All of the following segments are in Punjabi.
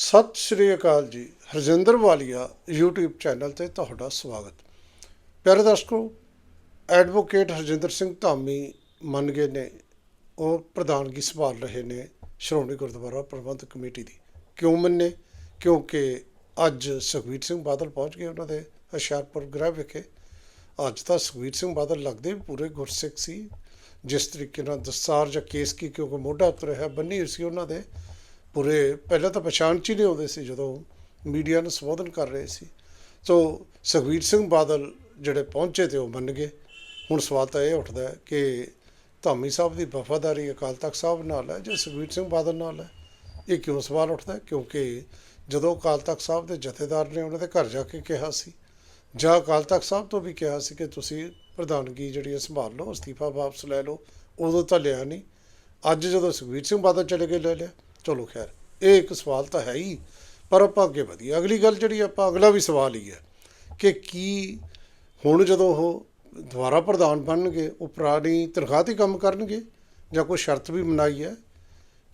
ਸਤਿ ਸ਼੍ਰੀ ਅਕਾਲ ਜੀ, ਹਰਜਿੰਦਰ ਵਾਲੀਆ, YouTube ਚੈਨਲ ਤੇ ਤੁਹਾਡਾ ਸਵਾਗਤ। ਪਿਆਰੇ ਦਰਸ਼ਕੋ, ਐਡਵੋਕੇਟ ਹਰਜਿੰਦਰ ਸਿੰਘ ਧਾਮੀ ਮੰਨ ਗਏ ਨੇ, ਉਹ ਪ੍ਰਧਾਨਗੀ ਸੰਭਾਲ ਰਹੇ ਨੇ ਸ਼੍ਰੋਮਣੀ ਗੁਰਦੁਆਰਾ ਪ੍ਰਬੰਧਕ ਕਮੇਟੀ ਦੀ। ਕਿਉਂ ਮੰਨੇ? ਕਿਉਂਕਿ ਅੱਜ ਸੁਖਬੀਰ ਸਿੰਘ ਬਾਦਲ ਪਹੁੰਚ ਗਏ ਉਹਨਾਂ ਦੇ ਹੁਸ਼ਿਆਰਪੁਰ ਗ੍ਰਹਿ ਵਿਖੇ। ਅੱਜ ਤਾਂ ਸੁਖਬੀਰ ਸਿੰਘ ਬਾਦਲ ਲੱਗਦੇ ਵੀ ਪੂਰੇ ਗੁਰਸਿੱਖ ਸੀ। ਜਿਸ ਤਰੀਕੇ ਨਾਲ ਦਸਤਾਰ ਜਾਂ ਕੇਸ ਕੀ ਕਿਉਂਕਿ ਮੋਢਾ ਉੱਤੇ ਰਿਹਾ, ਬੰਨੀ ਸੀ ਉਹਨਾਂ ਦੇ। ਪੂਰੇ, ਪਹਿਲਾਂ ਤਾਂ ਪਛਾਣ ਚ ਹੀ ਨਹੀਂ ਆਉਂਦੇ ਸੀ ਜਦੋਂ ਮੀਡੀਆ ਨੂੰ ਸੰਬੋਧਨ ਕਰ ਰਹੇ ਸੀ। ਸੋ ਸੁਖਬੀਰ ਸਿੰਘ ਬਾਦਲ ਜਿਹੜੇ ਪਹੁੰਚੇ ਤੇ ਉਹ ਮੰਨ ਗਏ। ਹੁਣ ਸਵਾਲ ਤਾਂ ਇਹ ਉੱਠਦਾ ਹੈ ਕਿ ਧਾਮੀ ਸਾਹਿਬ ਦੀ ਵਫਾਦਾਰੀ ਅਕਾਲ ਤਖਤ ਸਾਹਿਬ ਨਾਲ ਹੈ ਜਾਂ ਸੁਖਬੀਰ ਸਿੰਘ ਬਾਦਲ ਨਾਲ ਹੈ? ਇਹ ਕਿਉਂ ਸਵਾਲ ਉੱਠਦਾ ਕਿਉਂਕਿ ਜਦੋਂ ਅਕਾਲ ਤਖਤ ਸਾਹਿਬ ਦੇ ਜਥੇਦਾਰ ਨੇ ਉਹਨਾਂ ਦੇ ਘਰ ਜਾ ਕੇ ਕਿਹਾ ਸੀ, ਜਾਂ ਅਕਾਲ ਤਖਤ ਸਾਹਿਬ ਤੋਂ ਵੀ ਕਿਹਾ ਸੀ ਕਿ ਤੁਸੀਂ ਪ੍ਰਧਾਨਗੀ ਜਿਹੜੀ ਹੈ ਸੰਭਾਲ ਲਓ, ਅਸਤੀਫਾ ਵਾਪਸ ਲੈ ਲਓ, ਉਦੋਂ ਤਾਂ ਲਿਆ ਨਹੀਂ। ਅੱਜ ਜਦੋਂ ਸੁਖਬੀਰ ਸਿੰਘ ਬਾਦਲ ਚਲੇ ਗਏ ਲੈ ਲਿਆ। ਚਲੋ ਖੈਰ, ਇਹ ਇੱਕ ਸਵਾਲ ਤਾਂ ਹੈ ਹੀ, ਪਰ ਆਪਾਂ ਅੱਗੇ ਵਧੀਏ। ਅਗਲੀ ਗੱਲ ਜਿਹੜੀ ਆਪਾਂ, ਅਗਲਾ ਵੀ ਸਵਾਲ ਹੀ ਹੈ ਕਿ ਕੀ ਹੁਣ ਜਦੋਂ ਉਹ ਦੁਬਾਰਾ ਪ੍ਰਧਾਨ ਬਣਨਗੇ, ਉਹ ਪੁਰਾਣੀ ਤਨਖਾਹ ਤੇ ਕੰਮ ਕਰਨਗੇ, ਜਾਂ ਕੋਈ ਸ਼ਰਤ ਵੀ ਬਣਾਈ ਹੈ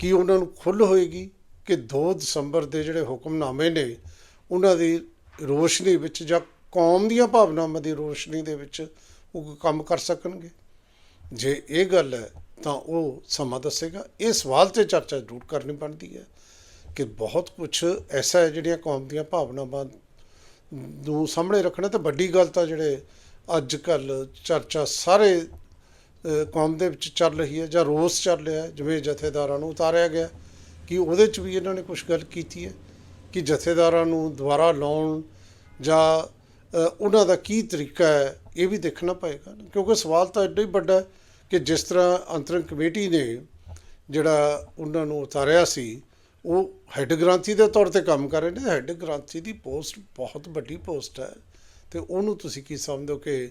ਕੀ ਉਹਨਾਂ ਨੂੰ ਖੁੱਲ੍ਹ ਹੋਏਗੀ ਕਿ 2 ਦਸੰਬਰ ਦੇ ਜਿਹੜੇ ਹੁਕਮਨਾਮੇ ਨੇ, ਉਹਨਾਂ ਦੀ ਰੋਸ਼ਨੀ ਵਿੱਚ ਜਾਂ ਕੌਮ ਦੀਆਂ ਭਾਵਨਾਵਾਂ ਦੀ ਰੋਸ਼ਨੀ ਦੇ ਵਿੱਚ ਉਹ ਕੰਮ ਕਰ ਸਕਣਗੇ? ਜੇ ਇਹ ਗੱਲ ਹੈ, ਤਾਂ ਉਹ ਸਮਾਂ ਦੱਸੇਗਾ। ਇਹ ਸਵਾਲ ਤੇ ਚਰਚਾ ਜ਼ਰੂਰ ਕਰਨੀ ਬਣਦੀ ਹੈ ਕਿ ਬਹੁਤ ਕੁਝ ਐਸਾ ਹੈ ਜਿਹੜੀਆਂ ਕੌਮ ਦੀਆਂ ਭਾਵਨਾਵਾਂ ਨੂੰ ਸਾਹਮਣੇ ਰੱਖਣਾ ਤਾਂ ਵੱਡੀ ਗੱਲ ਤਾਂ ਜਿਹੜੇ ਅੱਜ ਕੱਲ ਚਰਚਾ ਸਾਰੇ ਕੌਮ ਦੇ ਵਿੱਚ ਚੱਲ ਰਹੀ ਹੈ ਜਾਂ ਰੋਸ ਚੱਲ ਰਿਹਾ ਹੈ। ਜਿਵੇਂ ਜਥੇਦਾਰਾਂ ਨੂੰ ਉਤਾਰਿਆ ਗਿਆ ਕਿ ਉਹਦੇ 'ਚ ਵੀ ਇਹਨਾਂ ਨੇ ਕੁਝ ਗੱਲ ਕੀਤੀ ਹੈ ਕਿ ਜਥੇਦਾਰਾਂ ਨੂੰ ਦੁਬਾਰਾ ਲਾਉਣ ਜਾਂ ਉਹਨਾਂ ਦਾ ਕੀ ਤਰੀਕਾ ਹੈ, ਇਹ ਵੀ ਦੇਖਣਾ ਪਏਗਾ ਕਿਉਂਕਿ ਸਵਾਲ ਤਾਂ ਐਡਾ ਹੀ ਵੱਡਾ ਕਿ ਜਿਸ ਤਰ੍ਹਾਂ ਅੰਤਰੰਗ ਕਮੇਟੀ ਨੇ ਜਿਹੜਾ ਉਹਨਾਂ ਨੂੰ ਉਤਾਰਿਆ ਸੀ, ਉਹ ਹੈੱਡ ਗ੍ਰਾਂਥੀ ਦੇ ਤੌਰ ਤੇ ਕੰਮ ਕਰ ਰਹੇ ਨੇ। ਹੈੱਡ ਗ੍ਰਾਂਥੀ ਦੀ ਪੋਸਟ ਬਹੁਤ ਵੱਡੀ ਪੋਸਟ ਹੈ ਤੇ ਉਹਨੂੰ ਤੁਸੀਂ ਕੀ ਸਮਝਦੇ ਹੋ ਕਿ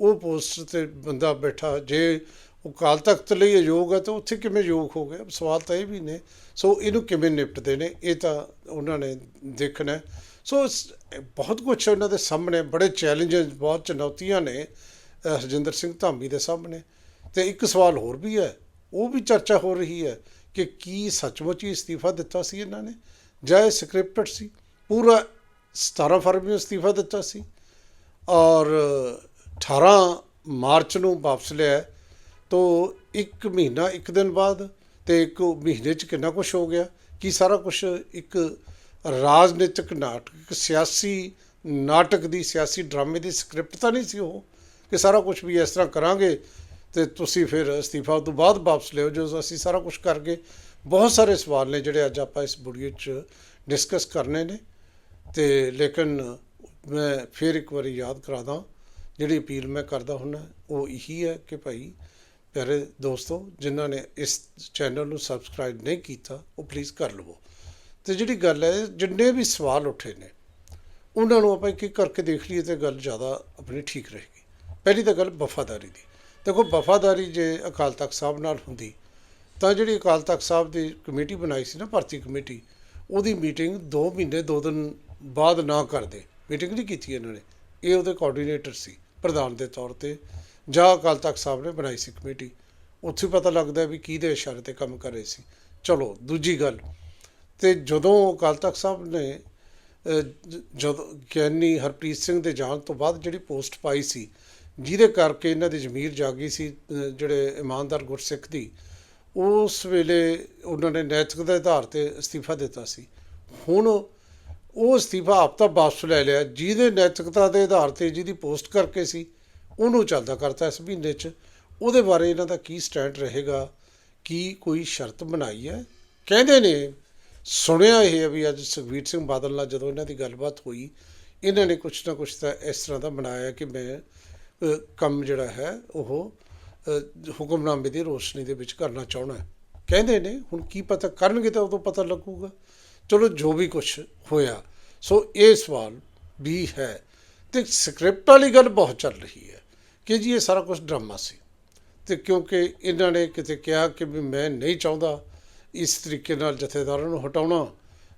ਉਹ ਪੋਸਟ ਤੇ ਬੰਦਾ ਬੈਠਾ, ਜੇ ਉਹ ਕਾਲ ਤਖਤ ਲਈ ਅਯੋਗ ਹੈ ਤਾਂ ਉੱਥੇ ਕਿਵੇਂ ਯੋਗ ਹੋ ਗਿਆ? ਸਵਾਲ ਤਾਂ ਇਹ ਵੀ ਨੇ। ਸੋ ਇਹਨੂੰ ਕਿਵੇਂ ਨਿਪਟਦੇ ਨੇ? ਇਹ ਤਾਂ ਉਹਨਾਂ ਨੇ ਦੇਖਣਾ। ਸੋ ਬਹੁਤ ਕੁਝ ਉਹਨਾਂ ਦੇ ਸਾਹਮਣੇ, ਬੜੇ ਚੈਲੰਜਸ, ਬਹੁਤ ਚੁਣੌਤੀਆਂ ਨੇ ਹਰਜਿੰਦਰ ਸਿੰਘ ਧਾਮੀ ਦੇ ਸਾਹਮਣੇ। ਤੇ ਇੱਕ ਸਵਾਲ ਹੋਰ ਵੀ ਹੈ। ਉਹ ਵੀ ਚਰਚਾ ਹੋ ਰਹੀ ਹੈ ਕਿ ਕੀ ਸੱਚਮੁੱਚ ਹੀ ਅਸਤੀਫਾ ਦਿੱਤਾ ਸੀ ਇਹਨਾਂ ਨੇ? ਜਾਂ ਇਹ ਸਕ੍ਰਿਪਟਡ ਸੀ? ਪੂਰਾ 17 ਫਰਵਰੀ ਨੂੰ ਅਸਤੀਫਾ ਦਿੱਤਾ ਸੀ। ਔਰ 18 ਮਾਰਚ ਨੂੰ ਵਾਪਸ ਲਿਆ ਤੋ ਇੱਕ ਮਹੀਨਾ, ਇੱਕ ਦਿਨ ਬਾਅਦ ਤੇ ਇੱਕ ਮਹੀਨੇ ਚ ਕਿੰਨਾ ਕੁਝ ਹੋ ਗਿਆ? ਕੀ ਸਾਰਾ ਕੁਝ ਇੱਕ ਰਾਜਨੀਤਿਕ ਨਾਟਕ, ਇੱਕ ਸਿਆਸੀ ਨਾਟਕ ਦੀ, ਸਿਆਸੀ ਡਰਾਮੇ ਦੀ ਸਕ੍ਰਿਪਟ ਤਾਂ ਨਹੀਂ ਸੀ ਉਹ? ਕਿ ਸਾਰਾ ਕੁਝ ਵੀ ਇਸ ਤਰ੍ਹਾਂ ਕਰਾਂਗੇ ਤੇ ਤੁਸੀਂ ਫਿਰ ਅਸਤੀਫਾ ਤੋਂ ਬਾਅਦ ਵਾਪਸ ਲਿਓ ਜੋ ਅਸੀਂ ਸਾਰਾ ਕੁਝ ਕਰਕੇ ਬਹੁਤ ਸਾਰੇ ਸਵਾਲ ਨੇ ਜਿਹੜੇ ਅੱਜ ਆਪਾਂ ਇਸ ਵੀਡੀਓ 'ਚ ਡਿਸਕਸ ਕਰਨੇ ਨੇ। ਤੇ ਲੇਕਿਨ ਮੈਂ ਫਿਰ ਇੱਕ ਵਾਰੀ ਯਾਦ ਕਰਾਦਾ, ਜਿਹੜੀ ਅਪੀਲ ਮੈਂ ਕਰਦਾ ਹੁੰਦਾ ਉਹ ਇਹੀ ਹੈ ਕਿ ਭਾਈ ਪਿਆਰੇ ਦੋਸਤੋ, ਜਿਨ੍ਹਾਂ ਨੇ ਇਸ ਚੈਨਲ ਨੂੰ ਸਬਸਕ੍ਰਾਈਬ ਨਹੀਂ ਕੀਤਾ, ਉਹ ਪਲੀਜ਼ ਕਰ ਲਵੋ। ਤੇ ਜਿਹੜੀ ਗੱਲ ਹੈ, ਜਿੰਨੇ ਵੀ ਸਵਾਲ ਉੱਠੇ ਨੇ, ਉਹਨਾਂ ਨੂੰ ਆਪਾਂ ਇੱਕ ਇੱਕ ਕਰਕੇ ਦੇਖ ਲਈਏ ਤੇ ਗੱਲ ਜ਼ਿਆਦਾ ਆਪਣੀ ਠੀਕ ਰਹੇਗੀ। ਪਹਿਲੀ ਤਾਂ ਗੱਲ ਵਫਾਦਾਰੀ ਦੀ। ਦੇਖੋ, ਵਫਾਦਾਰੀ ਜੇ ਅਕਾਲ ਤਖਤ ਸਾਹਿਬ ਨਾਲ ਹੁੰਦੀ, ਤਾਂ ਜਿਹੜੀ ਅਕਾਲ ਤਖਤ ਸਾਹਿਬ ਦੀ ਕਮੇਟੀ ਬਣਾਈ ਸੀ ਨਾ, ਭਰਤੀ ਕਮੇਟੀ, ਉਹਦੀ ਮੀਟਿੰਗ 2 ਮਹੀਨੇ 2 ਦਿਨ ਬਾਅਦ ਨਾ ਕਰਦੇ। ਮੀਟਿੰਗ ਨਹੀਂ ਕੀਤੀ ਇਹਨਾਂ ਨੇ। ਇਹ ਉਹਦੇ ਕੋਆਰਡੀਨੇਟਰ ਸੀ, ਪ੍ਰਧਾਨ ਦੇ ਤੌਰ ਤੇ। ਜਾਂ ਅਕਾਲ ਤਖਤ ਸਾਹਿਬ ਨੇ ਬਣਾਈ ਸੀ ਕਮੇਟੀ, ਉੱਥੇ ਪਤਾ ਲੱਗਦਾ ਵੀ ਕਿਹਦੇ ਇਸ਼ਾਰੇ ਤੇ ਕੰਮ ਕਰ ਰਹੇ ਸੀ। ਚਲੋ, ਦੂਜੀ ਗੱਲ, ਤੇ ਜਦੋਂ ਅਕਾਲ ਤਖਤ ਸਾਹਿਬ ਨੇ ਜਦੋਂ, ਗਿਆਨੀ ਹਰਪ੍ਰੀਤ ਸਿੰਘ ਦੇ ਜਾਣ ਤੋਂ ਬਾਅਦ ਜਿਹੜੀ ਪੋਸਟ ਪਾਈ ਸੀ, ਜਿਹਦੇ ਕਰਕੇ ਇਹਨਾਂ ਦੀ ਜ਼ਮੀਰ ਜਾਗੀ ਸੀ ਜਿਹੜੇ ਇਮਾਨਦਾਰ ਗੁਰਸਿੱਖ ਦੀ, ਉਸ ਵੇਲੇ ਉਹਨਾਂ ਨੇ ਨੈਤਿਕ ਦੇ ਆਧਾਰ ਤੇ ਅਸਤੀਫਾ ਦਿੱਤਾ ਸੀ। ਹੁਣ ਉਹ ਅਸਤੀਫਾ ਆਪ ਤਾਂ ਵਾਪਸ ਲੈ ਲਿਆ, ਜਿਹਦੇ ਨੈਤਿਕਤਾ ਦੇ ਆਧਾਰ ਤੇ ਜਿਹਦੀ ਪੋਸਟ ਕਰਕੇ ਸੀ ਉਹਨੂੰ ਚੱਲਦਾ ਕਰਤਾ ਇਸ ਮਹੀਨੇ 'ਚ। ਉਹਦੇ ਬਾਰੇ ਇਹਨਾਂ ਦਾ ਕੀ ਸਟੈਂਡ ਰਹੇਗਾ? ਕੀ ਕੋਈ ਸ਼ਰਤ ਬਣਾਈ ਹੈ? ਕਹਿੰਦੇ ਨੇ, ਸੁਣਿਆ ਇਹ ਹੈ ਵੀ ਅੱਜ ਸੁਖਬੀਰ ਸਿੰਘ ਬਾਦਲ ਨਾਲ ਜਦੋਂ ਇਹਨਾਂ ਦੀ ਗੱਲਬਾਤ ਹੋਈ, ਇਹਨਾਂ ਨੇ ਕੁਛ ਨਾ ਕੁਛ ਤਾਂ ਇਸ ਤਰ੍ਹਾਂ ਦਾ ਬਣਾਇਆ ਕਿ ਮੈਂ ਕੰਮ ਜਿਹੜਾ ਹੈ ਉਹ ਹੁਕਮਨਾਮੇ ਦੀ ਰੋਸ਼ਨੀ ਦੇ ਵਿੱਚ ਕਰਨਾ ਚਾਹੁੰਦਾ ਕਹਿੰਦੇ ਨੇ, ਹੁਣ ਕੀ ਪਤਾ ਕਰਨਗੇ ਤਾਂ ਉਦੋਂ ਪਤਾ ਲੱਗੂਗਾ। ਚਲੋ ਜੋ ਵੀ ਕੁਛ ਹੋਇਆ। ਸੋ ਇਹ ਸਵਾਲ ਵੀ ਹੈ। ਤੇ ਸਕ੍ਰਿਪਟ ਵਾਲੀ ਗੱਲ ਬਹੁਤ ਚੱਲ ਰਹੀ ਹੈ ਕਿ ਜੀ ਇਹ ਸਾਰਾ ਕੁਝ ਡਰਾਮਾ ਸੀ। ਤੇ ਕਿਉਂਕਿ ਇਹਨਾਂ ਨੇ ਕਿਤੇ ਕਿਹਾ ਕਿ ਵੀ ਮੈਂ ਨਹੀਂ ਚਾਹੁੰਦਾ ਇਸ ਤਰੀਕੇ ਨਾਲ ਜਥੇਦਾਰਾਂ ਨੂੰ ਹਟਾਉਣਾ,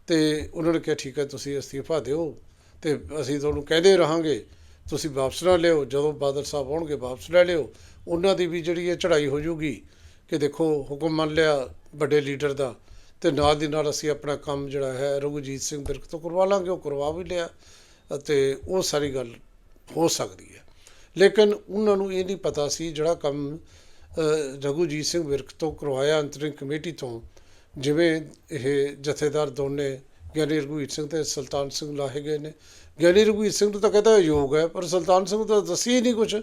ਤੇ ਉਹਨਾਂ ਨੇ ਕਿਹਾ, ਠੀਕ ਹੈ, ਤੁਸੀਂ ਅਸਤੀਫਾ ਦਿਓ ਤੇ ਅਸੀਂ ਤੁਹਾਨੂੰ ਕਹਿੰਦੇ ਰਹਾਂਗੇ, ਤੁਸੀਂ ਵਾਪਸ ਨਾ ਲਿਓ ਜਦੋਂ ਬਾਦਲ ਸਾਹਿਬ ਆਉਣਗੇ ਵਾਪਸ ਲੈ ਲਿਓ। ਉਹਨਾਂ ਦੀ ਵੀ ਜਿਹੜੀ ਇਹ ਚੜ੍ਹਾਈ ਹੋ ਜੂਗੀ ਕਿ ਦੇਖੋ, ਹੁਕਮ ਮੰਨ ਲਿਆ ਵੱਡੇ ਲੀਡਰ ਦਾ, ਤੇ ਨਾਲ ਦੀ ਨਾਲ ਅਸੀਂ ਆਪਣਾ ਕੰਮ ਜਿਹੜਾ ਹੈ ਰਘੁਜੀਤ ਸਿੰਘ ਬਿਰਕ ਤੋਂ ਕਰਵਾ ਲਾਂਗੇ, ਉਹ ਕਰਵਾ ਵੀ ਲਿਆ। ਅਤੇ ਉਹ ਸਾਰੀ ਗੱਲ ਹੋ ਸਕਦੀ ਹੈ। ਲੇਕਿਨ ਉਹਨਾਂ ਨੂੰ ਇਹ ਨਹੀਂ ਪਤਾ ਸੀ ਜਿਹੜਾ ਕੰਮ ਰਘੂਜੀਤ ਸਿੰਘ ਵਿਰਕ ਤੋਂ ਕਰਵਾਇਆ ਅੰਤਰਿੰਗ ਕਮੇਟੀ ਤੋਂ, ਜਿਵੇਂ ਇਹ ਜਥੇਦਾਰ ਦੋਨੇ ਗਿਆਨੀ ਰਘੁਵੀਰ ਸਿੰਘ ਤੇ ਸੁਲਤਾਨ ਸਿੰਘ ਲਾਹੇ ਗਏ ਨੇ। ਗਿਆਨੀ ਰਘੁਵੀਰ ਸਿੰਘ ਨੂੰ ਤਾਂ ਕਹਿੰਦਾ ਯੋਗ ਹੈ, ਪਰ ਸੁਲਤਾਨ ਸਿੰਘ ਤਾਂ ਦੱਸੀ ਹੀ ਨਹੀਂ ਕੁਝ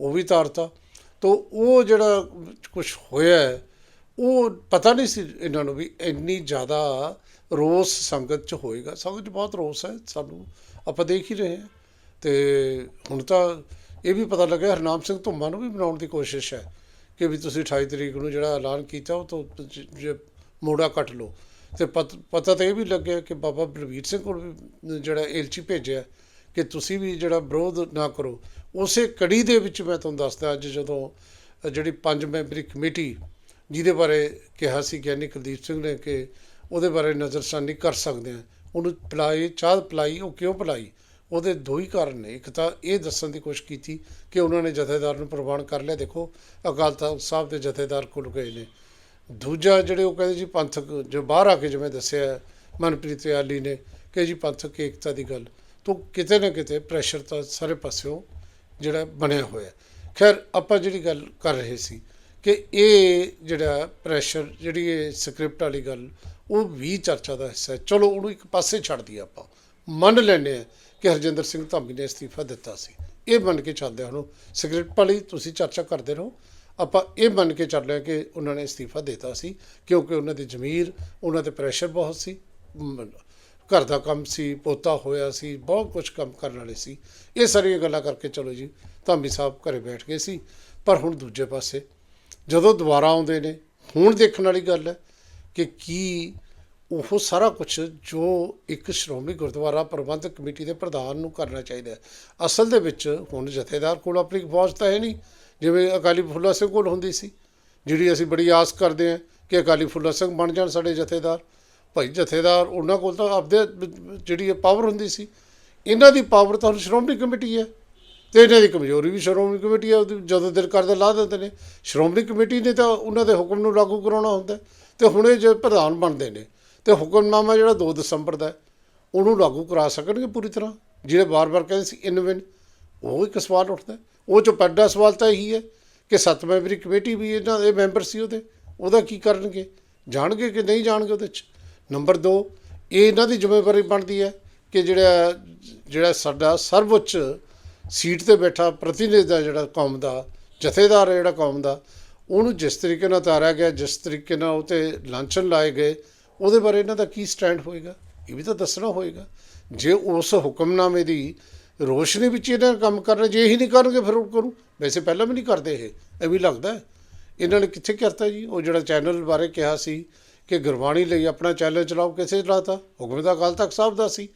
ਉਹ ਵੀ ਤਾਰਤਾ। ਤੋਂ ਉਹ ਜਿਹੜਾ ਕੁਝ ਹੋਇਆ ਉਹ ਪਤਾ ਨਹੀਂ ਸੀ ਇਹਨਾਂ ਨੂੰ ਵੀ ਇੰਨੀ ਜ਼ਿਆਦਾ ਰੋਸ ਸੰਗਤ ਚ ਹੋਏਗਾ। ਸੰਗਤ ਚ ਬਹੁਤ ਰੋਸ ਹੈ ਸਾਨੂੰ। ਆਪਾਂ ਦੇਖ ਹੀ ਰਹੇ ਹਾਂ। ਤੇ ਹੁਣ ਤਾਂ ਇਹ ਵੀ ਪਤਾ ਲੱਗਿਆ ਹਰਨਾਮ ਸਿੰਘ ਧੁੰਮਾ ਨੂੰ ਵੀ ਬਣਾਉਣ ਦੀ ਕੋਸ਼ਿਸ਼ ਹੈ ਕਿ ਵੀ ਤੁਸੀਂ 28 ਤਰੀਕ ਨੂੰ ਜਿਹੜਾ ਐਲਾਨ ਕੀਤਾ ਉਹ ਤੋਂ ਜੇ ਮੋੜਾ ਕੱਟ ਲਓ। ਤੇ ਪਤ- ਪਤਾ ਤਾਂ ਇਹ ਵੀ ਲੱਗਿਆ ਕਿ ਬਾਬਾ ਬਲਵੀਰ ਸਿੰਘ ਕੋਲ ਵੀ ਜਿਹੜਾ ਏਲਚੀ ਭੇਜਿਆ ਕਿ ਤੁਸੀਂ ਵੀ ਜਿਹੜਾ ਵਿਰੋਧ ਨਾ ਕਰੋ। ਉਸੇ ਕੜੀ ਦੇ ਵਿੱਚ ਮੈਂ ਤੁਹਾਨੂੰ ਦੱਸਦਾ ਅੱਜ ਜਦੋਂ ਜਿਹੜੀ ਪੰਜ ਮੈਂਬਰੀ ਕਮੇਟੀ ਜਿਹਦੇ ਬਾਰੇ ਕਿਹਾ ਸੀ ਗਿਆਨੀ ਕੁਲਦੀਪ ਸਿੰਘ ਨੇ ਕਿ ਉਹਦੇ ਬਾਰੇ ਨਜ਼ਰਸਾਨੀ ਕਰ ਸਕਦੇ ਆ ਉਹਨੂੰ ਪਿਲਾਈ ਚਾਹ ਪਿਲਾਈ, ਉਹ ਕਿਉਂ ਪਿਲਾਈ? ਉਹਦੇ ਦੋ ਹੀ ਕਾਰਨ ਨੇ। ਇੱਕ ਤਾਂ ਇਹ ਦੱਸਣ ਦੀ ਕੋਸ਼ਿਸ਼ ਕੀਤੀ ਕਿ ਉਹਨਾਂ ਨੇ ਜਥੇਦਾਰ ਨੂੰ ਪ੍ਰਵਾਨ ਕਰ ਲਿਆ। ਦੇਖੋ, ਅਕਾਲ ਤਖਤ ਸਾਹਿਬ ਦੇ ਜਥੇਦਾਰ ਕੋਲ ਗਏ ਨੇ। ਦੂਜਾ ਜਿਹੜੇ ਉਹ ਕਹਿੰਦੇ ਜੀ ਪੰਥਕ, ਜੋ ਬਾਹਰ ਆ ਕੇ ਜਿਵੇਂ ਦੱਸਿਆ ਮਨਪ੍ਰੀਤ ਯਾਲੀ ਨੇ ਕਿ ਜੀ ਪੰਥਕ ਏਕਤਾ ਦੀ ਗੱਲ, ਤੋਂ ਕਿਤੇ ਨਾ ਕਿਤੇ ਪ੍ਰੈਸ਼ਰ ਤਾਂ ਸਾਰੇ ਪਾਸਿਓਂ ਜਿਹੜਾ ਬਣਿਆ ਹੋਇਆ। ਖੈਰ, ਆਪਾਂ ਜਿਹੜੀ ਗੱਲ ਕਰ ਰਹੇ ਸੀ ਕਿ ਇਹ ਜਿਹੜਾ ਪ੍ਰੈਸ਼ਰ ਜਿਹੜੀ ਇਹ ਸਕ੍ਰਿਪਟ ਵਾਲੀ ਗੱਲ ਉਹ ਵੀ ਚਰਚਾ ਦਾ ਹਿੱਸਾ ਹੈ। ਚਲੋ, ਉਹਨੂੰ ਇੱਕ ਪਾਸੇ ਛੱਡ ਦਈਏ ਆਪਾਂ। ਮੰਨ ਲੈਂਦੇ ਆ ਕਿ ਹਰਜਿੰਦਰ ਸਿੰਘ ਧਾਮੀ ਨੇ ਅਸਤੀਫਾ ਦਿੱਤਾ ਸੀ। ਇਹ ਮੰਨ ਕੇ ਚੱਲਦੇ ਹਾਂ ਹੁਣ ਸਕ੍ਰਿਪਟ ਵਾਲੀ ਤੁਸੀਂ ਚਰਚਾ ਕਰਦੇ ਰਹੋ। ਆਪਾਂ ਇਹ ਮੰਨ ਕੇ ਚੱਲ ਲਿਆ ਕਿ ਉਹਨਾਂ ਨੇ ਅਸਤੀਫਾ ਦਿੱਤਾ ਸੀ, ਕਿਉਂਕਿ ਉਹਨਾਂ ਦੀ ਜ਼ਮੀਰ, ਉਹਨਾਂ ਤੇ ਪ੍ਰੈਸ਼ਰ ਬਹੁਤ ਸੀ। ਘਰ ਦਾ ਕੰਮ ਸੀ, ਪੋਤਾ ਹੋਇਆ ਸੀ, ਬਹੁਤ ਕੁਝ ਕੰਮ ਕਰਨ ਵਾਲੇ ਸੀ। ਇਹ ਸਾਰੀਆਂ ਗੱਲਾਂ ਕਰਕੇ ਚਲੋ ਜੀ, ਧਾਮੀ ਸਾਹਿਬ ਘਰੇ ਬੈਠ ਗਏ ਸੀ। ਪਰ ਹੁਣ ਦੂਜੇ ਪਾਸੇ, ਜਦੋਂ ਦੁਬਾਰਾ ਆਉਂਦੇ ਨੇ, ਹੁਣ ਦੇਖਣ ਵਾਲੀ ਗੱਲ ਹੈ ਕਿ ਕੀ ਉਹ ਸਾਰਾ ਕੁਝ ਜੋ ਇੱਕ ਸ਼੍ਰੋਮਣੀ ਗੁਰਦੁਆਰਾ ਪ੍ਰਬੰਧਕ ਕਮੇਟੀ ਦੇ ਪ੍ਰਧਾਨ ਨੂੰ ਕਰਨਾ ਚਾਹੀਦਾ ਅਸਲ ਦੇ ਵਿੱਚ ਹੁਣ ਜਥੇਦਾਰ ਕੋਲ ਆਪਣੀ ਫੌਜ ਤਾਂ ਹੈ ਨਹੀਂ। ਜਿਵੇਂ ਅਕਾਲੀ ਫੁੱਲਾ ਸਿੰਘ ਕੋਲ ਹੁੰਦੀ ਸੀ, ਜਿਹੜੀ ਅਸੀਂ ਬੜੀ ਆਸ ਕਰਦੇ ਹਾਂ ਕਿ ਅਕਾਲੀ ਫੁੱਲਾ ਸਿੰਘ ਬਣ ਜਾਣ ਸਾਡੇ ਜਥੇਦਾਰ। ਭਾਈ ਜਥੇਦਾਰ ਉਹਨਾਂ ਕੋਲ ਤਾਂ ਆਪਦੇ ਜਿਹੜੀ ਪਾਵਰ ਹੁੰਦੀ ਸੀ, ਇਹਨਾਂ ਦੀ ਪਾਵਰ ਤਾਂ ਹੁਣ ਸ਼੍ਰੋਮਣੀ ਕਮੇਟੀ ਹੈ ਤੇ ਇਹਨਾਂ ਦੀ ਕਮਜ਼ੋਰੀ ਵੀ ਸ਼੍ਰੋਮਣੀ ਕਮੇਟੀ ਹੈ ਉਹਦੀ ਜਦੋਂ ਦਿਲ ਕਰਦਾ ਲਾ ਦਿੰਦੇ ਨੇ। ਸ਼੍ਰੋਮਣੀ ਕਮੇਟੀ ਨੇ ਤਾਂ ਉਹਨਾਂ ਦੇ ਹੁਕਮ ਨੂੰ ਲਾਗੂ ਕਰਾਉਣਾ ਹੁੰਦਾ ਤੇ ਹੁਣ ਇਹ ਜੇ ਪ੍ਰਧਾਨ ਬਣਦੇ ਨੇ, ਤੇ ਹੁਕਮਨਾਮਾ ਜਿਹੜਾ 2 ਦਸੰਬਰ ਦਾ ਉਹਨੂੰ ਲਾਗੂ ਕਰਾ ਸਕਣਗੇ ਪੂਰੀ ਤਰ੍ਹਾਂ? ਜਿਹੜੇ ਬਾਰ-ਬਾਰ ਕਹਿੰਦੇ ਸੀ ਇਨ ਵਿਨ ਉਹ ਇੱਕ ਸਵਾਲ ਉੱਠਦਾ ਉਹ ਚ ਵੱਡਾ ਸਵਾਲ ਤਾਂ ਇਹੀ ਹੈ ਕਿ ਸੱਤ ਮੈਂਬਰੀ ਕਮੇਟੀ ਵੀ ਇਹਨਾਂ ਦੇ ਮੈਂਬਰ ਸੀ ਉਹਦੇ, ਉਹਦਾ ਕੀ ਕਰਨਗੇ? ਜਾਣਗੇ ਕਿ ਨਹੀਂ ਜਾਣਗੇ ਉਹਦੇ ਚ? ਨੰਬਰ 2 ਇਹ ਇਹਨਾਂ ਦੀ ਜ਼ਿੰਮੇਵਾਰੀ ਬਣਦੀ ਹੈ ਕਿ ਜਿਹੜਾ ਜਿਹੜਾ ਸਾਡਾ ਸਰਵਉੱਚ ਸੀਟ ਤੇ ਬੈਠਾ ਪ੍ਰਤੀਨਿਧ ਦਾ ਜਿਹੜਾ ਕੌਮ ਦਾ, ਜਥੇਦਾਰ ਜਿਹੜਾ ਕੌਮ ਦਾ ਉਹਨੂੰ ਜਿਸ ਤਰੀਕੇ ਨਾਲ ਉਤਾਰਿਆ ਗਿਆ, ਜਿਸ ਤਰੀਕੇ ਨਾਲ ਉਹ ਤੇ ਲਾਂਛਨ ਲਾਏ ਗਏ, ਉਹਦੇ ਬਾਰੇ ਇਹਨਾਂ ਦਾ ਕੀ ਸਟੈਂਡ ਹੋਏਗਾ? ਇਹ ਵੀ ਤਾਂ ਦੱਸਣਾ ਹੋਏਗਾ। ਜੇ ਉਸ ਹੁਕਮਨਾਮੇ ਦੀ ਰੋਸ਼ਨੀ ਵਿੱਚ ਇਹਨਾਂ ਕੰਮ ਕਰਨਾ, ਜੇ ਇਹੀ ਨਹੀਂ ਕਰਨਗੇ ਫਿਰ ਉਹ ਕਰੂੰ। ਵੈਸੇ ਪਹਿਲਾਂ ਵੀ ਨਹੀਂ ਕਰਦੇ ਇਹ ਇਹ ਵੀ ਲੱਗਦਾ ਇਹਨਾਂ ਨੇ ਕਿੱਥੇ ਕਰਤਾ ਜੀ? ਉਹ ਜਿਹੜਾ ਚੈਨਲ ਬਾਰੇ ਕਿਹਾ ਸੀ ਕਿ ਗੁਰਬਾਣੀ ਲਈ ਆਪਣਾ ਚੈਨਲ ਚਲਾਓ ਕਿਸੇ ਚਲਾਤਾ? ਹੁਕਮ ਦਾ ਅਕਾਲ ਤਖਤ ਸਾਹਿਬ ਦਾ ਸੀ।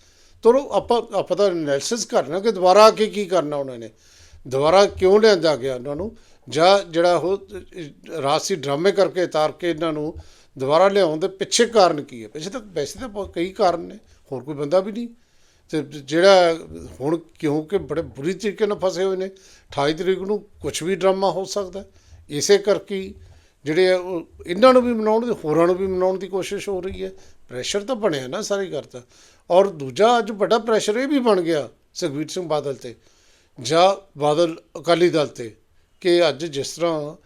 ਚਲੋ, ਆਪਾਂ ਆਪਾਂ ਤਾਂ ਐਨਾਲਿਸਿਸ ਕਰਨਾ ਕਿ ਦੁਬਾਰਾ ਆ ਕੇ ਕੀ ਕਰਨਾ ਉਹਨਾਂ ਨੇ? ਦੁਬਾਰਾ ਕਿਉਂ ਲਿਆਂਦਾ ਗਿਆ ਉਹਨਾਂ ਨੂੰ? ਜਾਂ ਜਿਹੜਾ ਉਹ ਰਾਸੀ ਡਰਾਮੇ ਕਰਕੇ ਉਤਾਰ ਕੇ ਇਹਨਾਂ ਨੂੰ ਦੁਬਾਰਾ ਲਿਆਉਣ ਦੇ ਪਿੱਛੇ ਕਾਰਨ ਕੀ ਹੈ? ਪਿੱਛੇ ਤਾਂ, ਵੈਸੇ ਤਾਂ ਬਹੁਤ ਕਈ ਕਾਰਨ ਨੇ, ਹੋਰ ਕੋਈ ਬੰਦਾ ਵੀ ਨਹੀਂ। ਤੇ ਜਿਹੜਾ ਹੁਣ ਕਿਉਂਕਿ ਬੜੇ ਬੁਰੀ ਤਰੀਕੇ ਨਾਲ ਫਸੇ ਹੋਏ ਨੇ 28 ਤਰੀਕ ਨੂੰ ਕੁਝ ਵੀ ਡਰਾਮਾ ਹੋ ਸਕਦਾ ਇਸੇ ਕਰਕੇ ਜਿਹੜੇ ਆ, ਉਹ ਇਹਨਾਂ ਨੂੰ ਵੀ ਮਨਾਉਣ ਦੀ, ਹੋਰਾਂ ਨੂੰ ਵੀ ਮਨਾਉਣ ਦੀ ਕੋਸ਼ਿਸ਼ ਹੋ ਰਹੀ ਹੈ। ਪ੍ਰੈਸ਼ਰ ਤਾਂ ਬਣਿਆ ਨਾ ਸਾਰੇ ਕਰਤਾ ਔਰ ਦੂਜਾ ਅੱਜ ਵੱਡਾ ਪ੍ਰੈਸ਼ਰ ਇਹ ਵੀ ਬਣ ਗਿਆ, ਸੁਖਬੀਰ ਸਿੰਘ ਬਾਦਲ ਤੇ, ਜਾਂ ਬਾਦਲ ਅਕਾਲੀ ਦਲ ਤੇ। ਕਿ ਅੱਜ ਜਿਸ ਤਰ੍ਹਾਂ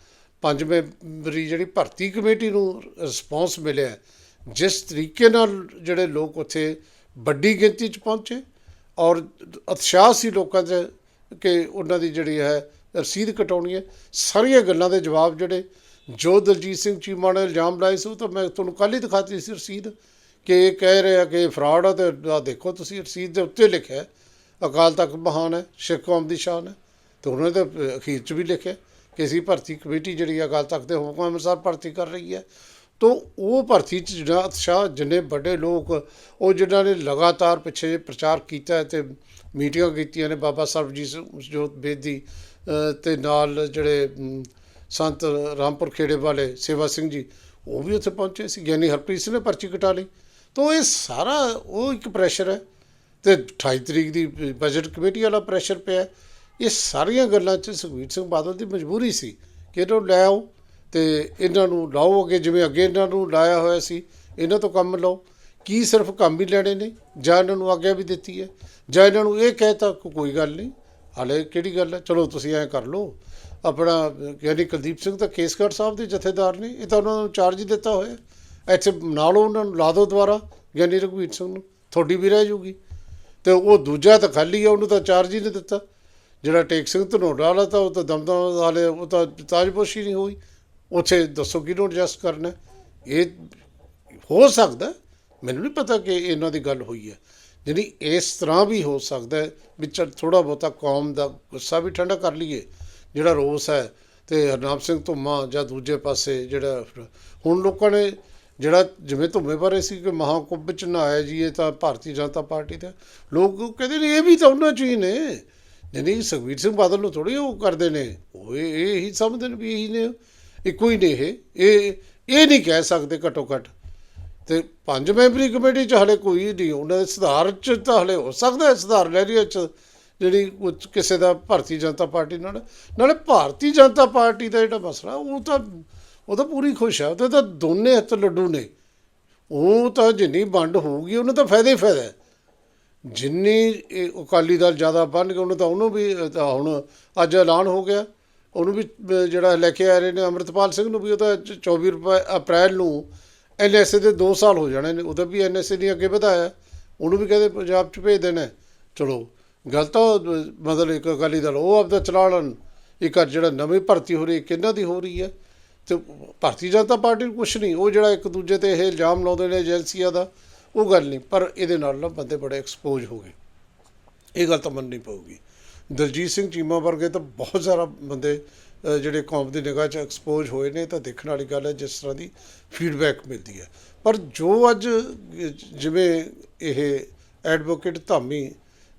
ਪੰਜ ਮੈਂਬਰੀ ਜਿਹੜੀ ਭਰਤੀ ਕਮੇਟੀ ਨੂੰ ਰਿਸਪੌਂਸ ਮਿਲਿਆ ਜਿਸ ਤਰੀਕੇ ਨਾਲ ਜਿਹੜੇ ਲੋਕ ਉੱਥੇ ਵੱਡੀ ਗਿਣਤੀ 'ਚ ਪਹੁੰਚੇ ਔਰ ਉਤਸ਼ਾਹ ਸੀ ਲੋਕਾਂ 'ਚ ਕਿ ਉਹਨਾਂ ਦੀ ਜਿਹੜੀ ਹੈ ਰਸੀਦ ਕਟਾਉਣੀ ਹੈ, ਸਾਰੀਆਂ ਗੱਲਾਂ ਦੇ ਜਵਾਬ ਜਿਹੜੇ ਜੋ ਦਲਜੀਤ ਸਿੰਘ ਚੀਮਾ ਨੇ ਇਲਜ਼ਾਮ ਲਾਏ ਸੀ, ਉਹ ਤਾਂ ਮੈਂ ਤੁਹਾਨੂੰ ਕੱਲ੍ਹ ਹੀ ਦਿਖਾਤੀ ਸੀ ਰਸੀਦ ਕਿ ਇਹ ਕਹਿ ਰਿਹਾ ਕਿ ਫਰਾਡ ਆ ਤੇ ਆਹ ਦੇਖੋ ਤੁਸੀਂ ਰਸੀਦ ਦੇ ਉੱਤੇ ਲਿਖਿਆ ਅਕਾਲ ਤਖਤ ਮਹਾਨ ਹੈ, ਸਿੱਖ ਕੌਮ ਦੀ ਸ਼ਾਨ ਹੈ। ਤੇ ਉਹਨਾਂ ਨੇ ਤਾਂ ਅਖੀਰ 'ਚ ਵੀ ਲਿਖਿਆ ਕਿ ਅਸੀਂ ਭਰਤੀ ਕਮੇਟੀ ਜਿਹੜੀ ਅਕਾਲ ਤਖਤ ਦੇ ਹੁਕਮ ਅਨੁਸਾਰ ਭਰਤੀ ਕਰ ਰਹੀ ਹੈ। ਤੋ ਉਹ ਭਰਤੀ 'ਚ ਜਿਹੜਾ ਉਤਸ਼ਾਹ ਜਿੰਨੇ ਵੱਡੇ ਲੋਕ ਉਹ ਜਿਨ੍ਹਾਂ ਨੇ ਲਗਾਤਾਰ ਪਿੱਛੇ ਜਿਹੇ ਪ੍ਰਚਾਰ ਕੀਤਾ ਹੈ ਤੇ ਮੀਟਿੰਗਾਂ ਕੀਤੀਆਂ ਨੇ ਬਾਬਾ ਸਰਬਜੀਤ ਜੋਤ ਬੇਦੀ ਅ, ਤੇ ਨਾਲ ਜਿਹੜੇ ਸੰਤ ਰਾਮਪੁਰ ਖੇੜੇ ਵਾਲੇ ਸੇਵਾ ਸਿੰਘ ਜੀ ਉਹ ਵੀ ਉੱਥੇ ਪਹੁੰਚੇ ਸੀ। ਗਿਆਨੀ ਹਰਪ੍ਰੀਤ ਸਿੰਘ ਨੇ ਪਰਚੀ ਕਟਾ ਲਈ। ਤੋ ਇਹ ਸਾਰਾ ਉਹ ਇੱਕ ਪ੍ਰੈਸ਼ਰ ਹੈ। ਤੇ 28 ਤਰੀਕ ਦੀ ਬਜਟ ਕਮੇਟੀ ਵਾਲਾ ਪ੍ਰੈਸ਼ਰ ਪਿਆ ਇਹ ਸਾਰੀਆਂ ਗੱਲਾਂ 'ਚ ਸੁਖਬੀਰ ਸਿੰਘ ਬਾਦਲ ਦੀ ਮਜਬੂਰੀ ਸੀ ਕਿ ਇਹਨੂੰ ਲੈ ਆਓ ਤੇ ਇਹਨਾਂ ਨੂੰ ਲਾਓ ਅੱਗੇ, ਜਿਵੇਂ ਅੱਗੇ ਇਹਨਾਂ ਨੂੰ ਲਾਇਆ ਹੋਇਆ ਸੀ, ਇਹਨਾਂ ਤੋਂ ਕੰਮ ਲਓ। ਕੀ ਸਿਰਫ ਕੰਮ ਹੀ ਲੈਣੇ ਨੇ? ਜਾਂ ਇਹਨਾਂ ਨੂੰ ਆਗਿਆ ਵੀ ਦਿੱਤੀ ਹੈ? ਜਾਂ ਇਹਨਾਂ ਨੂੰ ਇਹ ਕਹਿਤਾ ਕਿ ਕੋਈ ਗੱਲ ਨਹੀਂ, ਹਾਲੇ ਕਿਹੜੀ ਗੱਲ ਹੈ? ਚਲੋ ਤੁਸੀਂ ਐਂ ਕਰ ਲਓ। ਆਪਣਾ ਯਾਨੀ ਕੁਲਦੀਪ ਸਿੰਘ ਤਾਂ ਕੇਸਗੜ੍ਹ ਸਾਹਿਬ ਦੇ ਜਥੇਦਾਰ ਨੇ, ਇਹ ਤਾਂ ਉਹਨਾਂ ਨੂੰ ਚਾਰਜ ਹੀ ਦਿੱਤਾ ਹੋਇਆ। ਇੱਥੇ ਨਾਲੋਂ ਉਹਨਾਂ ਨੂੰ ਲਾ ਦਿਓ ਦੁਬਾਰਾ ਗਿਆਨੀ ਰਘਵੀਰ ਸਿੰਘ ਨੂੰ। ਤੁਹਾਡੀ ਵੀ ਰਹਿ ਜੂਗੀ। ਤੇ ਉਹ ਦੂਜਾ ਤਾਂ ਖਾਲੀ ਆ, ਉਹਨੂੰ ਤਾਂ ਚਾਰਜ ਹੀ ਨਹੀਂ ਦਿੱਤਾ। ਜਿਹੜਾ ਟੇਕ ਸਿੰਘ ਧਨੋੜਾ ਵਾਲਾ ਤਾਂ ਉਹ ਤਾਂ ਦਮਦਮ ਵਾਲੇ, ਉਹ ਤਾਂ ਤਾਜਪੋਸ਼ੀ ਨਹੀਂ ਹੋਈ। ਉੱਥੇ ਦੱਸੋ ਕਿਹਨੂੰ ਐਡਜਸਟ ਕਰਨਾ ਇਹ ਹੋ ਸਕਦਾ ਮੈਨੂੰ ਨਹੀਂ ਪਤਾ ਕਿ ਇਹਨਾਂ ਦੀ ਗੱਲ ਹੋਈ ਹੈ। ਜਿਹੜੀ ਇਸ ਤਰ੍ਹਾਂ ਵੀ ਹੋ ਸਕਦਾ ਹੈ ਵੀ ਚੱਲ ਥੋੜਾ ਬਹੁਤਾ ਕੌਮ ਦਾ ਗੁੱਸਾ ਵੀ ਠੰਡਾ ਕਰ ਲਈਏ, ਜਿਹੜਾ ਰੋਸ ਹੈ ਤੇ ਹਰਨਾਮ ਸਿੰਘ ਧੁੰਮਾ ਜਾਂ ਦੂਜੇ ਪਾਸੇ ਜਿਹੜਾ ਹੁਣ ਲੋਕਾਂ ਨੇ ਜਿਹੜਾ ਜਿਵੇਂ ਧੁੰਮੇ ਬਾਰੇ ਸੀ ਕਿ ਮਹਾਕੁੰਭ ਚ ਨਹਾਇਆ ਜੀ, ਇਹ ਤਾਂ ਭਾਰਤੀ ਜਨਤਾ ਪਾਰਟੀ ਦਾ। ਲੋਕ ਕਹਿੰਦੇ ਨੇ, ਇਹ ਵੀ ਤਾਂ ਉਹਨਾਂ ਚ ਹੀ ਨੇ। ਨਹੀਂ ਸੁਖਬੀਰ ਸਿੰਘ ਬਾਦਲ ਨੂੰ ਥੋੜੀ ਉਹ ਕਰਦੇ ਨੇ। ਉਹ ਇਹ ਇਹ ਹੀ ਸਮਝਦੇ ਨੇ ਵੀ ਇਹੀ ਨੇ। ਇੱਕੋ ਹੀ ਨੇ ਇਹ। ਇਹ ਇਹ ਨਹੀਂ ਕਹਿ ਸਕਦੇ ਘੱਟੋ ਘੱਟ। ਤੇ ਪੰਜ ਮੈਂਬਰੀ ਕਮੇਟੀ ਚ ਹਲੇ ਕੋਈ ਨਹੀਂ। ਉਹਨਾਂ ਦੇ ਸੁਧਾਰ ਚ ਤਾਂ ਹਲੇ ਹੋ ਸਕਦਾ ਹੈ ਸੁਧਾਰ ਲਹਿਰੀਆ ਚ। ਜਿਹੜੀ ਕਿਸੇ ਦਾ ਭਾਰਤੀ ਜਨਤਾ ਪਾਰਟੀ ਨਾਲ। ਨਾਲੇ ਭਾਰਤੀ ਜਨਤਾ ਪਾਰਟੀ ਦਾ ਜਿਹੜਾ ਮਸਲਾ, ਉਹ ਤਾਂ ਉਹ ਤਾਂ ਪੂਰੀ ਖੁਸ਼ ਹੈ। ਉਹਦੇ ਤਾਂ ਦੋਨੇ ਹੱਥ ਲੱਡੂ ਨੇ। ਉਹ ਤਾਂ ਜਿੰਨੀ ਵੰਡ ਹੋਊਗੀ, ਉਹਨਾਂ ਦਾ ਫਾਇਦਾ ਹੀ ਫਾਇਦਾ ਜਿੰਨੀ ਅਕਾਲੀ ਦਲ ਜ਼ਿਆਦਾ ਬਣ ਕੇ ਉਹਨੂੰ ਤਾਂ ਉਹਨੂੰ ਵੀ ਹੁਣ ਅੱਜ ਐਲਾਨ ਹੋ ਗਿਆ। ਉਹਨੂੰ ਵੀ ਜਿਹੜਾ ਲੈ ਕੇ ਆ ਰਹੇ ਨੇ ਅੰਮ੍ਰਿਤਪਾਲ ਸਿੰਘ ਨੂੰ ਵੀ, ਉਹ ਤਾਂ ਚ- 24 ਅਪ੍ਰੈਲ ਨੂੰ ਐਨਐਸਏ ਦੇ 2 ਸਾਲ ਹੋ ਜਾਣੇ ਨੇ, ਉਹਦਾ ਵੀ ਐਨਐਸਏ ਨੇ ਅੱਗੇ ਵਧਾਇਆ। ਉਹਨੂੰ ਵੀ ਕਹਿੰਦੇ ਪੰਜਾਬ ਚ ਭੇਜ ਦੇਣਾ। ਚਲੋ, ਗੱਲ ਤਾਂ ਮਤਲਬ ਇੱਕ ਅਕਾਲੀ ਦਲ, ਉਹ ਆਪਦਾ ਚਲਾ ਲੈਣ ਇੱਕ ਆਹ ਜਿਹੜਾ ਨਵੀਂ ਭਰਤੀ ਹੋ ਰਹੀ ਹੈ ਕਿਹਨਾਂ ਦੀ ਹੋ ਰਹੀ ਹੈ। ਤੇ ਭਾਰਤੀ ਜਨਤਾ ਪਾਰਟੀ ਨੂੰ ਕੁਛ ਨਹੀਂ, ਉਹ ਜਿਹੜਾ ਇੱਕ ਦੂਜੇ ਤੇ ਇਹ ਇਲਜ਼ਾਮ ਲਾਉਂਦੇ ਨੇ ਏਜੰਸੀਆਂ ਦਾ ਉਹ ਗੱਲ ਨਹੀਂ, ਪਰ ਇਹਦੇ ਨਾਲ ਨਾ ਬੰਦੇ ਬੜੇ ਐਕਸਪੋਜ਼ ਹੋ ਗਏ। ਇਹ ਗੱਲ ਤਾਂ ਮੰਨਣੀ ਪਊਗੀ। ਦਲਜੀਤ ਸਿੰਘ ਚੀਮਾ ਵਰਗੇ ਤਾਂ ਬਹੁਤ ਜ਼ਿਆਦਾ ਬੰਦੇ ਜਿਹੜੇ ਕੌਮ ਦੀ ਨਿਗਾਹ 'ਚ ਐਕਸਪੋਜ਼ ਹੋਏ ਨੇ, ਤਾਂ ਦੇਖਣ ਵਾਲੀ ਗੱਲ ਹੈ ਜਿਸ ਤਰ੍ਹਾਂ ਦੀ ਫੀਡਬੈਕ ਮਿਲਦੀ ਹੈ। ਪਰ ਜੋ ਅੱਜ ਜਿਵੇਂ ਇਹ ਐਡਵੋਕੇਟ ਧਾਮੀ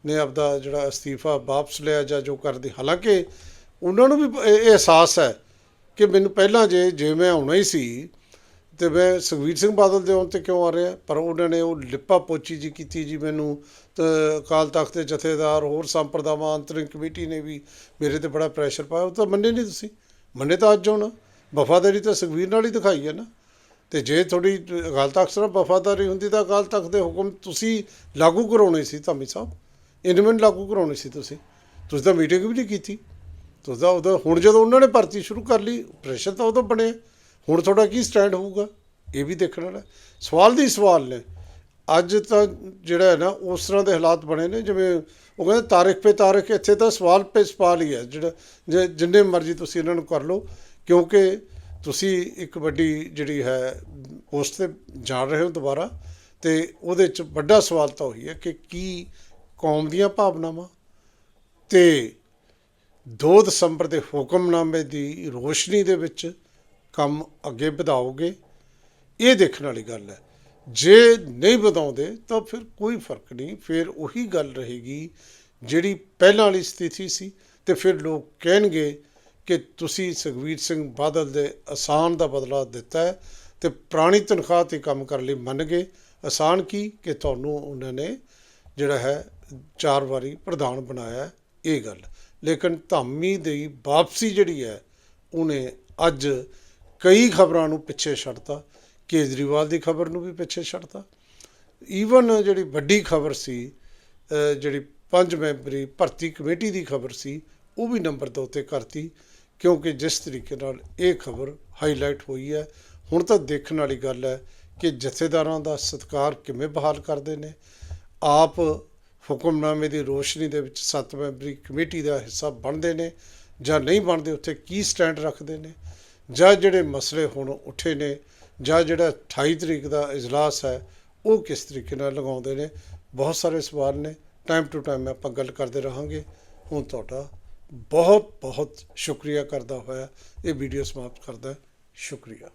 ਨੇ ਆਪਦਾ ਜਿਹੜਾ ਅਸਤੀਫਾ ਵਾਪਸ ਲਿਆ ਜਾਂ ਜੋ ਕਰਦੇ, ਹਾਲਾਂਕਿ ਉਹਨਾਂ ਨੂੰ ਵੀ ਇਹ ਅਹਿਸਾਸ ਹੈ ਕਿ ਮੈਨੂੰ ਪਹਿਲਾਂ ਜੇ ਜੇ ਮੈਂ ਆਉਣਾ ਹੀ ਸੀ ਅਤੇ ਮੈਂ ਸੁਖਬੀਰ ਸਿੰਘ ਬਾਦਲ ਦੇ ਆਉਣ ਤੇ ਕਿਉਂ ਆ ਰਿਹਾ? ਪਰ ਉਹਨਾਂ ਨੇ ਉਹ ਲਿਪਾ ਪੋਚੀ ਜੀ ਕੀਤੀ ਜੀ ਮੈਨੂੰ, ਤੇ ਅਕਾਲ ਤਖਤ ਦੇ ਜਥੇਦਾਰ, ਹੋਰ ਸੰਪਰਦਾਵਾਂ, ਅੰਤਰਿੰਗ ਕਮੇਟੀ ਨੇ ਵੀ ਮੇਰੇ ਤੇ ਬੜਾ ਪ੍ਰੈਸ਼ਰ ਪਾਇਆ। ਉਹ ਤਾਂ ਮੰਨੇ ਨਹੀਂ ਤੁਸੀਂ। ਮੰਨੇ ਤਾਂ ਅੱਜ ਹੁਣ। ਵਫਾਦਾਰੀ ਤਾਂ ਸੁਖਬੀਰ ਨਾਲ ਹੀ ਦਿਖਾਈ ਹੈ ਨਾ। ਤੇ ਜੇ ਤੁਹਾਡੀ ਅਕਾਲ ਤਖਤ ਨਾਲ ਵਫਾਦਾਰੀ ਹੁੰਦੀ ਤਾਂ ਅਕਾਲ ਤਖਤ ਦੇ ਹੁਕਮ ਤੁਸੀਂ ਲਾਗੂ ਕਰਾਉਣੇ ਸੀ, ਧਾਮੀ ਸਾਹਿਬ। ਇਨਵੈਂਟ ਲਾਗੂ ਕਰਾਉਣੇ ਸੀ ਤੁਸੀਂ। ਤੁਸੀਂ ਤਾਂ ਮੀਟਿੰਗ ਵੀ ਨਹੀਂ ਕੀਤੀ। ਤੁਸੀਂ ਤਾਂ ਉਦੋਂ ਹੁਣ ਜਦੋਂ ਉਹਨਾਂ ਨੇ ਭਰਤੀ ਸ਼ੁਰੂ ਕਰ ਲਈ ਪ੍ਰੈਸ਼ਰ ਤਾਂ ਉਦੋਂ ਬਣਿਆ। ਹੁਣ ਤੁਹਾਡਾ ਕੀ ਸਟੈਂਡ ਹੋਊਗਾ? ਇਹ ਵੀ ਦੇਖਣ ਵਾਲਾ ਸਵਾਲ ਦੀ ਸਵਾਲ ਨੇ। ਅੱਜ ਤਾਂ ਜਿਹੜਾ ਹੈ ਨਾ, ਉਸ ਤਰ੍ਹਾਂ ਦੇ ਹਾਲਾਤ ਬਣੇ ਨੇ, ਜਿਵੇਂ ਉਹ ਕਹਿੰਦੇ ਤਾਰੀਖ ਪੇ ਤਾਰੀਖ ਇੱਥੇ ਤਾਂ ਸਵਾਲ ਪੇ ਸਵਾਲ ਹੀ ਹੈ। ਜਿਹੜਾ ਜੇ ਜਿੰਨੇ ਮਰਜ਼ੀ ਤੁਸੀਂ ਇਹਨਾਂ ਨੂੰ ਕਰ ਲਓ, ਕਿਉਂਕਿ ਤੁਸੀਂ ਇੱਕ ਵੱਡੀ ਜਿਹੜੀ ਹੈ ਪੋਸਟ ਤੇ ਜਾਣ ਰਹੇ ਹੋ ਦੁਬਾਰਾ, ਤੇ ਉਹਦੇ ਚ ਵੱਡਾ ਸਵਾਲ ਤਾਂ ਉਹੀ ਹੈ ਕਿ ਕੀ ਕੌਮ ਦੀਆਂ ਭਾਵਨਾਵਾਂ ਤੇ 2 ਦਸੰਬਰ ਦੇ ਹੁਕਮਨਾਮੇ ਦੀ ਰੋਸ਼ਨੀ ਦੇ ਵਿੱਚ ਕੰਮ ਅੱਗੇ ਵਧਾਓਗੇ, ਇਹ ਦੇਖਣ ਵਾਲੀ ਗੱਲ ਹੈ। ਜੇ ਨਹੀਂ ਵਧਾਉਂਦੇ ਤਾਂ ਫਿਰ ਕੋਈ ਫ਼ਰਕ ਨਹੀਂ, ਫਿਰ ਉਹੀ ਗੱਲ ਰਹੇਗੀ ਜਿਹੜੀ ਪਹਿਲਾਂ ਵਾਲੀ ਸਥਿਤੀ ਸੀ। ਤੇ ਫਿਰ ਲੋਕ ਕਹਿਣਗੇ ਕਿ ਤੁਸੀਂ ਸੁਖਬੀਰ ਸਿੰਘ ਬਾਦਲ ਦੇ ਆਸਾਨ ਦਾ ਬਦਲਾ ਦਿੱਤਾ ਹੈ ਤੇ ਪੁਰਾਣੀ ਤਨਖਾਹ ਤੇ ਕੰਮ ਕਰਨ ਲਈ ਮੰਨ ਗਏ। ਆਸਾਨ ਕੀ? ਕਿ ਤੁਹਾਨੂੰ ਉਹਨਾਂ ਨੇ ਜਿਹੜਾ ਹੈ ਚਾਰ ਵਾਰੀ ਪ੍ਰਧਾਨ ਬਣਾਇਆ ਇਹ ਗੱਲ। ਲੇਕਿਨ ਧਾਮੀ ਦੀ ਵਾਪਸੀ ਜਿਹੜੀ ਹੈ, ਉਹਨੇ ਅੱਜ ਕਈ ਖਬਰਾਂ ਨੂੰ ਪਿੱਛੇ ਛੱਡਤਾ, ਕੇਜਰੀਵਾਲ ਦੀ ਖਬਰ ਨੂੰ ਵੀ ਪਿੱਛੇ ਛੱਡਤਾ। ਈਵਨ ਜਿਹੜੀ ਵੱਡੀ ਖਬਰ ਸੀ ਜਿਹੜੀ ਪੰਜ ਮੈਂਬਰੀ ਭਰਤੀ ਕਮੇਟੀ ਦੀ ਖਬਰ ਸੀ, ਉਹ ਵੀ ਨੰਬਰ ਦੋ ਤੇ ਕਰਤੀ, ਕਿਉਂਕਿ ਜਿਸ ਤਰੀਕੇ ਨਾਲ ਇਹ ਖਬਰ ਹਾਈਲਾਈਟ ਹੋਈ ਹੈ, ਹੁਣ ਤਾਂ ਦੇਖਣ ਵਾਲੀ ਗੱਲ ਹੈ ਕਿ ਜਥੇਦਾਰਾਂ ਦਾ ਸਤਿਕਾਰ ਕਿਵੇਂ ਬਹਾਲ ਕਰਦੇ ਨੇ। ਆਪ ਹੁਕਮਨਾਮੇ ਦੀ ਰੋਸ਼ਨੀ ਦੇ ਵਿੱਚ ਸੱਤ ਮੈਂਬਰੀ ਕਮੇਟੀ ਦਾ ਹਿੱਸਾ ਬਣਦੇ ਨੇ ਜਾਂ ਨਹੀਂ ਬਣਦੇ, ਉੱਥੇ ਕੀ ਸਟੈਂਡ ਰੱਖਦੇ ਨੇ। ਜਾਂ ਜਿਹੜੇ ਮਸਲੇ ਹੁਣ ਉੱਠੇ ਨੇ, ਜਾਂ ਜਿਹੜਾ 28 ਤਰੀਕ ਦਾ ਇਜਲਾਸ ਹੈ, ਉਹ ਕਿਸ ਤਰੀਕੇ ਨਾਲ ਲਗਾਉਂਦੇ ਨੇ? ਬਹੁਤ ਸਾਰੇ ਸਵਾਲ ਨੇ। ਟਾਈਮ ਟੂ ਟਾਈਮ ਆਪਾਂ ਗੱਲ ਕਰਦੇ ਰਹਾਂਗੇ। ਹੁਣ ਤੁਹਾਡਾ ਬਹੁਤ ਬਹੁਤ ਸ਼ੁਕਰੀਆ ਕਰਦਾ ਹੋਇਆ। ਇਹ ਵੀਡੀਓ ਸਮਾਪਤ ਕਰਦਾ ਸ਼ੁਕਰੀਆ।